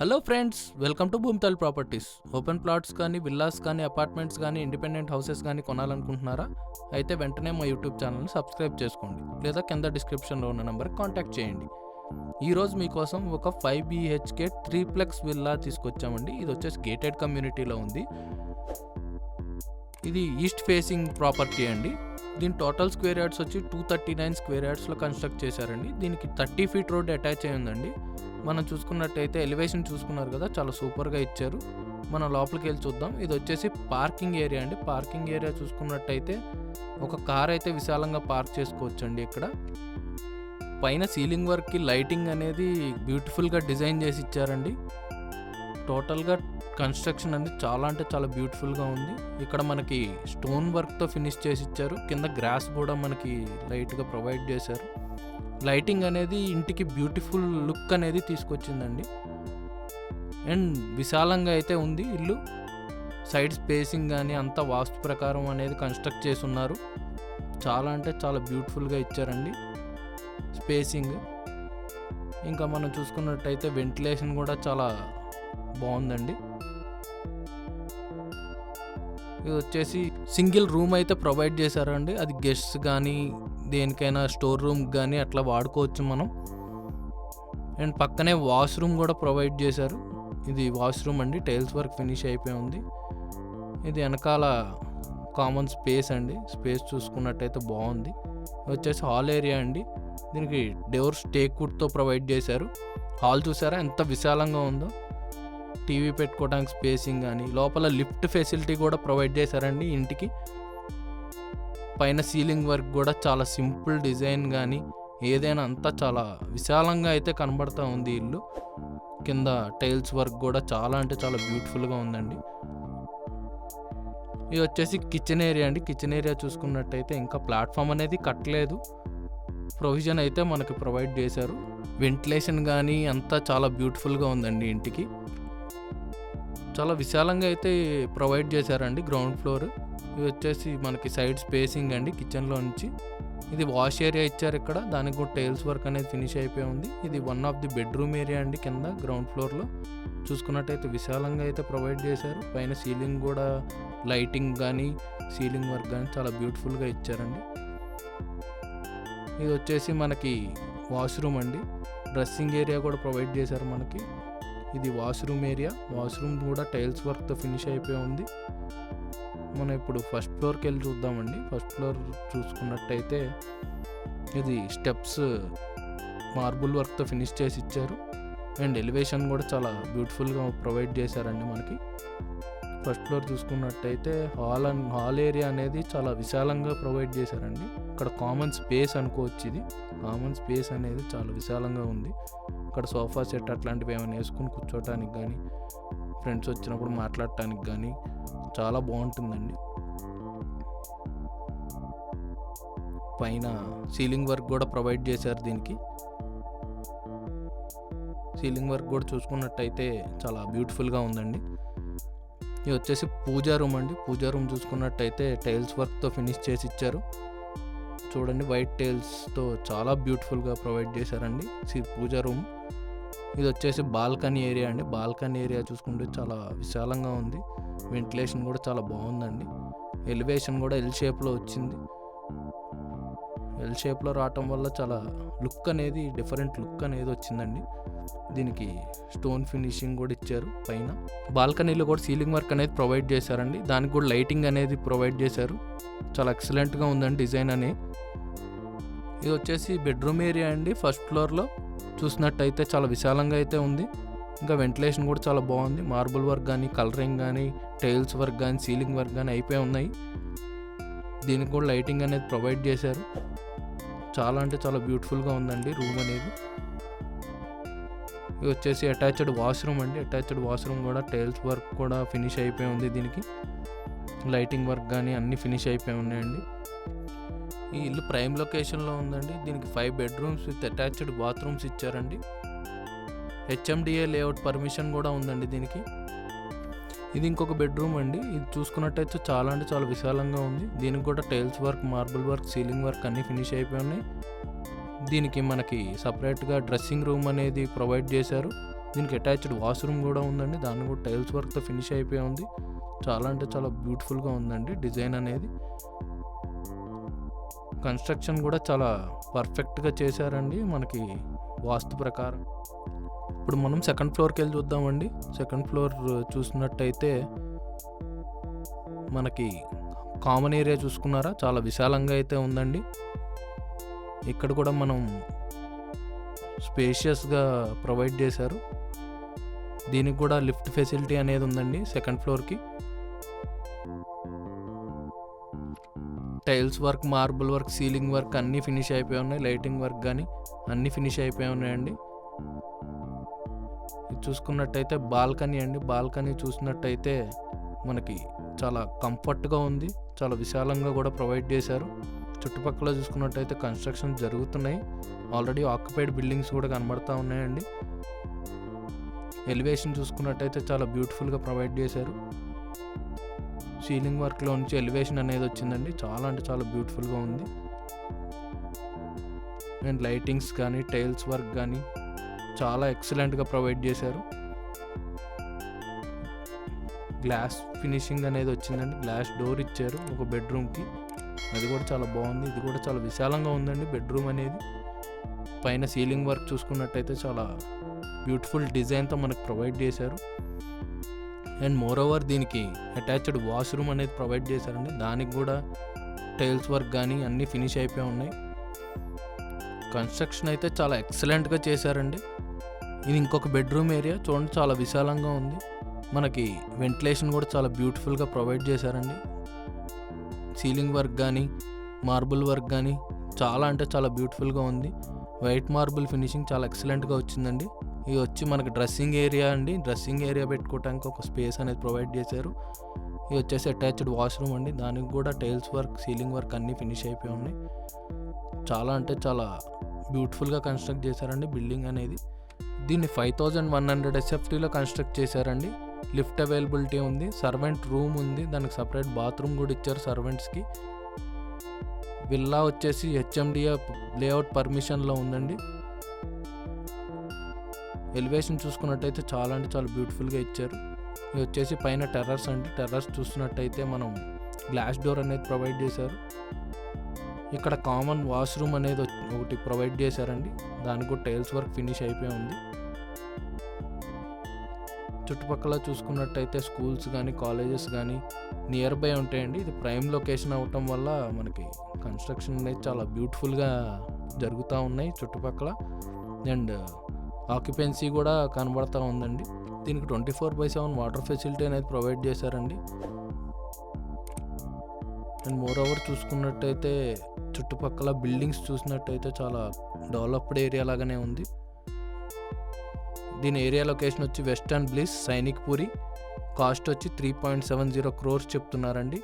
Hello friends welcome to Bhumithal properties open plots కానీ villas కానీ apartments కానీ independent houses కానీ కొనాలనుకుంటున్నారా? అయితే వెంటనే మా యూట్యూబ్ ఛానల్ని సబ్స్క్రైబ్ చేసుకోండి. లేదా కింద డిస్క్రిప్షన్లో ఉన్న నెంబర్కి కాంటాక్ట్ చేయండి. ఈరోజు మీకోసం ఒక ఫైవ్ బీహెచ్కే త్రీప్లెక్స్ విల్లా తీసుకొచ్చామండి. ఇది వచ్చేసి గేటెడ్ కమ్యూనిటీలో ఉంది. ఇది ఈస్ట్ ఫేసింగ్ ప్రాపర్టీ అండి. దీని టోటల్ స్క్వేర్ యార్డ్స్ వచ్చి టూ థర్టీ నైన్ స్క్వేర్ యార్డ్స్లో కన్స్ట్రక్ట్ చేశారండి. దీనికి థర్టీ ఫీట్ రోడ్ అటాచ్ అయి ఉందండి. మనం చూసుకున్నట్టయితే ఎలివేషన్ చూసుకున్నారు కదా చాలా సూపర్గా ఇచ్చారు. మనం లోపలికి వెళ్ళి చూద్దాం. ఇది వచ్చేసి పార్కింగ్ ఏరియా అండి. పార్కింగ్ ఏరియా చూసుకున్నట్టయితే ఒక కార్ అయితే విశాలంగా పార్క్ చేసుకోవచ్చు అండి ఇక్కడ. పైన సీలింగ్ వర్క్కి లైటింగ్ అనేది బ్యూటిఫుల్గా డిజైన్ చేసి ఇచ్చారండి. టోటల్గా కన్స్ట్రక్షన్ అనేది చాలా అంటే చాలా బ్యూటిఫుల్గా ఉంది. ఇక్కడ మనకి స్టోన్ వర్క్తో ఫినిష్ చేసి ఇచ్చారు. కింద గ్రాస్ కూడా మనకి లైట్గా ప్రొవైడ్ చేశారు. లైటింగ్ అనేది ఇంటికి బ్యూటిఫుల్ లుక్ అనేది తీసుకొచ్చిందండి. అండ్ విశాలంగా అయితే ఉంది ఇల్లు. సైడ్ స్పేసింగ్ కానీ అంతా వాస్తు ప్రకారం అనేది కన్స్ట్రక్ట్ చేసి ఉన్నారు. చాలా అంటే చాలా బ్యూటిఫుల్గా ఇచ్చారండి. స్పేసింగ్. ఇంకా మనం చూసుకున్నట్టయితే వెంటిలేషన్ కూడా చాలా బాగుందండి. ఇది వచ్చేసి సింగిల్ రూమ్ అయితే ప్రొవైడ్ చేశారండి. అది గెస్ట్స్ కానీ దేనికైనా స్టోర్ రూమ్ కానీ అట్లా వాడుకోవచ్చు మనం. అండ్ పక్కనే వాష్రూమ్ కూడా ప్రొవైడ్ చేశారు. ఇది వాష్రూమ్ అండి టైల్స్ వర్క్ ఫినిష్ అయిపోయి ఉంది. ఇది వెనకాల కామన్ స్పేస్ అండి స్పేస్ చూసుకున్నట్టయితే బాగుంది. వచ్చేసి హాల్ ఏరియా అండి. దీనికి డోర్స్ టేక్వుడ్తో ప్రొవైడ్ చేశారు. హాల్ చూసారా ఎంత విశాలంగా ఉందో. టీవీ పెట్టుకోవడానికి స్పేసింగ్ కానీ లోపల లిఫ్ట్ ఫెసిలిటీ కూడా ప్రొవైడ్ చేశారండి ఇంటికి. పైన సీలింగ్ వర్క్ కూడా చాలా సింపుల్ డిజైన్ కానీ ఏదైనా అంతా చాలా విశాలంగా అయితే కనబడతా ఉంది ఇల్లు. కింద టైల్స్ వర్క్ కూడా చాలా అంటే చాలా బ్యూటిఫుల్గా ఉందండి. ఇది వచ్చేసి కిచెన్ ఏరియా అండి. కిచెన్ ఏరియా చూసుకున్నట్టయితే ఇంకా ప్లాట్ఫామ్ అనేది కట్టలేదు. ప్రొవిజన్ అయితే మనకి ప్రొవైడ్ చేశారు. వెంటిలేషన్ కానీ అంతా చాలా బ్యూటిఫుల్గా ఉందండి ఇంటికి. చాలా విశాలంగా అయితే ప్రొవైడ్ చేశారండి గ్రౌండ్ ఫ్లోర్. ఇది వచ్చేసి మనకి సైడ్ స్పేసింగ్ అండి కిచెన్లో నుంచి. ఇది వాష్ ఏరియా ఇచ్చారు ఇక్కడ. దానికి కూడా టైల్స్ వర్క్ అనేది ఫినిష్ అయిపోయి ఉంది. ఇది one of the bedroom area అండి కింద గ్రౌండ్ ఫ్లోర్లో. చూసుకున్నట్టయితే విశాలంగా అయితే ప్రొవైడ్ చేశారు. పైన సీలింగ్ కూడా లైటింగ్ కానీ సీలింగ్ వర్క్ కానీ చాలా బ్యూటిఫుల్గా ఇచ్చారండి. ఇది వచ్చేసి మనకి వాష్రూమ్ అండి. డ్రెస్సింగ్ ఏరియా కూడా ప్రొవైడ్ చేశారు మనకి. ఇది వాష్రూమ్ ఏరియా. వాష్రూమ్ కూడా టైల్స్ వర్క్తో ఫినిష్ అయిపోయి ఉంది. మనం ఇప్పుడు ఫస్ట్ ఫ్లోర్కి వెళ్ళి చూద్దామండి. ఫస్ట్ ఫ్లోర్ చూసుకున్నట్టయితే ఇది స్టెప్స్ మార్బుల్ వర్క్తో ఫినిష్ చేసి ఇచ్చారు. అండ్ ఎలివేషన్ కూడా చాలా బ్యూటిఫుల్గా ప్రొవైడ్ చేశారండి మనకి. ఫస్ట్ ఫ్లోర్ చూసుకున్నట్టయితే హాల్ అండ్ హాల్ ఏరియా అనేది చాలా విశాలంగా ప్రొవైడ్ చేశారండి. ఇక్కడ కామన్ స్పేస్ అనుకోవచ్చు ఇది. కామన్ స్పేస్ అనేది చాలా విశాలంగా ఉంది. ఇక్కడ సోఫా సెట్ అట్లాంటివి ఏమైనా వేసుకుని కూర్చోటానికి కానీ ఫ్రెండ్స్ వచ్చినప్పుడు మాట్లాడటానికి కానీ చాలా బాగుంటుందండి. పైన సీలింగ్ వర్క్ కూడా ప్రొవైడ్ చేశారు దీనికి. సీలింగ్ వర్క్ కూడా చూసుకున్నట్టయితే చాలా బ్యూటిఫుల్గా ఉందండి. ఇది వచ్చేసి పూజా రూమ్ అండి. పూజా రూమ్ చూసుకున్నట్టయితే టైల్స్ వర్క్తో ఫినిష్ చేసి ఇచ్చారు. చూడండి వైట్ టైల్స్తో చాలా బ్యూటిఫుల్గా ప్రొవైడ్ చేశారండి. See puja room. ఇది వచ్చేసి బాల్కనీ ఏరియా అండి. బాల్కనీ ఏరియా చూసుకుంటే చాలా విశాలంగా ఉంది. వెంటిలేషన్ కూడా చాలా బాగుందండి. ఎలివేషన్ కూడా ఎల్ షేప్లో వచ్చింది. ఎల్ షేప్లో రావటం వల్ల చాలా లుక్ అనేది డిఫరెంట్ లుక్ అనేది వచ్చిందండి. దీనికి స్టోన్ ఫినిషింగ్ కూడా ఇచ్చారు పైన. బాల్కనీలో కూడా సీలింగ్ వర్క్ అనేది ప్రొవైడ్ చేశారండి. దానికి కూడా లైటింగ్ అనేది ప్రొవైడ్ చేశారు. చాలా ఎక్సలెంట్గా ఉందండి డిజైన్ అని ఇది వచ్చేసి బెడ్రూమ్ ఏరియా అండి ఫస్ట్ ఫ్లోర్లో. చూసినట్టయితే చాలా విశాలంగా అయితే ఉంది. ఇంకా వెంటిలేషన్ కూడా చాలా బాగుంది. మార్బుల్ వర్క్ కానీ కలరింగ్ కానీ టైల్స్ వర్క్ కానీ సీలింగ్ వర్క్ కానీ అయిపోయి ఉన్నాయి. దీనికి కూడా లైటింగ్ అనేది ప్రొవైడ్ చేశారు. చాలా అంటే చాలా బ్యూటిఫుల్గా ఉందండి రూమ్ అనేది. ఇది వచ్చేసి అటాచ్డ్ వాష్రూమ్ అండి. అటాచ్డ్ వాష్రూమ్ కూడా టైల్స్ వర్క్ కూడా ఫినిష్ అయిపోయి ఉంది దీనికి. లైటింగ్ వర్క్ కానీ అన్నీ ఫినిష్ అయిపోయి ఉన్నాయండి. ఈ ఇల్లు ప్రైమ్ లొకేషన్లో ఉందండి. దీనికి five bedrooms with attached bathrooms ఇచ్చారండి. హెచ్ఎండిఏ లేఅవుట్ పర్మిషన్ కూడా ఉందండి దీనికి. ఇది ఇంకొక బెడ్రూమ్ అండి. ఇది చూసుకున్నట్టయితే చాలా అంటే చాలా విశాలంగా ఉంది. దీనికి కూడా tiles work marble work ceiling work అన్నీ ఫినిష్ అయిపోయి ఉన్నాయి. దీనికి మనకి సపరేట్గా డ్రెస్సింగ్ రూమ్ అనేది ప్రొవైడ్ చేశారు. దీనికి అటాచ్డ్ వాష్రూమ్ కూడా ఉందండి. దాన్ని కూడా టైల్స్ వర్క్తో ఫినిష్ అయిపోయి ఉంది. చాలా అంటే చాలా బ్యూటిఫుల్గా ఉందండి డిజైన్ అనేది. కన్స్ట్రక్షన్ కూడా చాలా పర్ఫెక్ట్గా చేశారండి మనకి వాస్తు ప్రకారం. ఇప్పుడు మనం సెకండ్ ఫ్లోర్కి వెళ్ళి చూద్దామండి. సెకండ్ ఫ్లోర్ చూసినట్టయితే మనకి కామన్ ఏరియా చూసుకున్నారా? చాలా విశాలంగా అయితే ఉందండి. ఇక్కడ కూడా మనం స్పేషియస్గా ప్రొవైడ్ చేశారు. దీనికి కూడా లిఫ్ట్ ఫెసిలిటీ అనేది ఉందండి సెకండ్ ఫ్లోర్కి. Tiles work marble work ceiling work అన్నీ ఫినిష్ అయిపోయి ఉన్నాయి. లైటింగ్ వర్క్ కానీ అన్నీ ఫినిష్ అయిపోయి ఉన్నాయండి. ఇది చూసుకున్నట్టయితే బాల్కనీ అండి. బాల్కనీ చూసినట్టయితే మనకి చాలా కంఫర్ట్గా ఉంది. చాలా విశాలంగా కూడా ప్రొవైడ్ చేశారు. చుట్టుపక్కల చూసుకున్నట్టయితే కన్స్ట్రక్షన్ జరుగుతున్నాయి. ఆల్రెడీ ఆక్యుపైడ్ బిల్డింగ్స్ కూడా కనబడతా ఉన్నాయండి. ఎలివేషన్ చూసుకున్నట్టయితే చాలా బ్యూటిఫుల్గా ప్రొవైడ్ చేశారు. సీలింగ్ వర్క్లో నుంచి ఎలివేషన్ అనేది వచ్చిందండి. చాలా అంటే చాలా బ్యూటిఫుల్గా ఉంది. అండ్ లైటింగ్స్ కానీ టైల్స్ వర్క్ కానీ చాలా ఎక్సలెంట్గా ప్రొవైడ్ చేశారు. గ్లాస్ ఫినిషింగ్ అనేది వచ్చిందండి. గ్లాస్ డోర్ ఇచ్చారు ఒక బెడ్రూమ్కి. అది కూడా చాలా బాగుంది. ఇది కూడా చాలా విశాలంగా ఉందండి బెడ్రూమ్ అనేది. పైన సీలింగ్ వర్క్ చూసుకున్నట్టయితే చాలా బ్యూటిఫుల్ డిజైన్తో మనకు ప్రొవైడ్ చేశారు. అండ్ మోర్ ఓవర్ దీనికి అటాచ్డ్ వాష్రూమ్ అనేది ప్రొవైడ్ చేశారండి. దానికి కూడా టైల్స్ వర్క్ కానీ అన్నీ ఫినిష్ అయిపోయి ఉన్నాయి. కన్స్ట్రక్షన్ అయితే చాలా ఎక్సలెంట్గా చేశారండి. ఇది ఇంకొక బెడ్రూమ్ ఏరియా చూడండి చాలా విశాలంగా ఉంది. మనకి వెంటిలేషన్ కూడా చాలా బ్యూటిఫుల్గా ప్రొవైడ్ చేశారండి. సీలింగ్ వర్క్ కానీ మార్బుల్ వర్క్ కానీ చాలా అంటే చాలా బ్యూటిఫుల్గా ఉంది. వైట్ మార్బుల్ ఫినిషింగ్ చాలా ఎక్సలెంట్గా వచ్చిందండి. ఇది వచ్చి మనకి డ్రెస్సింగ్ ఏరియా అండి. డ్రెస్సింగ్ ఏరియా పెట్టుకోవడానికి ఒక స్పేస్ అనేది ప్రొవైడ్ చేశారు. ఇది వచ్చేసి అటాచ్డ్ వాష్రూమ్ అండి. దానికి కూడా టైల్స్ వర్క్ సీలింగ్ వర్క్ అన్నీ ఫినిష్ అయిపోయి ఉన్నాయి. చాలా అంటే చాలా బ్యూటిఫుల్గా కన్స్ట్రక్ట్ చేశారండి బిల్డింగ్ అనేది. దీన్ని ఫైవ్ థౌజండ్ వన్ హండ్రెడ్ ఎస్ఎఫ్టీలో కన్స్ట్రక్ట్ చేశారండి. లిఫ్ట్ అవైలబిలిటీ ఉంది. సర్వెంట్ రూమ్ ఉంది. దానికి సపరేట్ బాత్రూమ్ కూడా ఇచ్చారు సర్వెంట్స్కి. విల్లా వచ్చేసి హెచ్ఎండిఏ లేఅవుట్ పర్మిషన్లో ఉందండి. ఎలివేషన్ చూసుకున్నట్టయితే చాలా అంటే చాలా బ్యూటిఫుల్గా ఇచ్చారు. ఇది వచ్చేసి పైన టెర్రస్ అండి. టెర్రస్ చూస్తున్నట్టయితే మనం గ్లాస్ డోర్ అనేది ప్రొవైడ్ చేశారు. ఇక్కడ కామన్ వాష్రూమ్ అనేది ఒకటి ప్రొవైడ్ చేశారండి. దానికి కూడా టైల్స్ వర్క్ ఫినిష్ అయిపోయి ఉంది. చుట్టుపక్కల చూసుకున్నట్టయితే స్కూల్స్ కానీ కాలేజెస్ కానీ నియర్ బై ఉంటాయండి. ఇది ప్రైమ్ లొకేషన్ అవటం వల్ల మనకి కన్స్ట్రక్షన్ అనేది చాలా బ్యూటిఫుల్గా జరుగుతూ ఉన్నాయి చుట్టుపక్కల. అండ్ ఆక్యుపెన్సీ కూడా కనబడతా ఉందండి. దీనికి twenty four by seven water facility అనేది ప్రొవైడ్ చేశారండి. అండ్ మోర్ ఓవర్ చూసుకున్నట్టయితే చుట్టుపక్కల బిల్డింగ్స్ చూసినట్టయితే చాలా డెవలప్డ్ ఏరియా లాగానే ఉంది. దీని ఏరియా లొకేషన్ వచ్చి Western Bliss Sainikpuri cost వచ్చి three point seven zero crores చెప్తున్నారండి.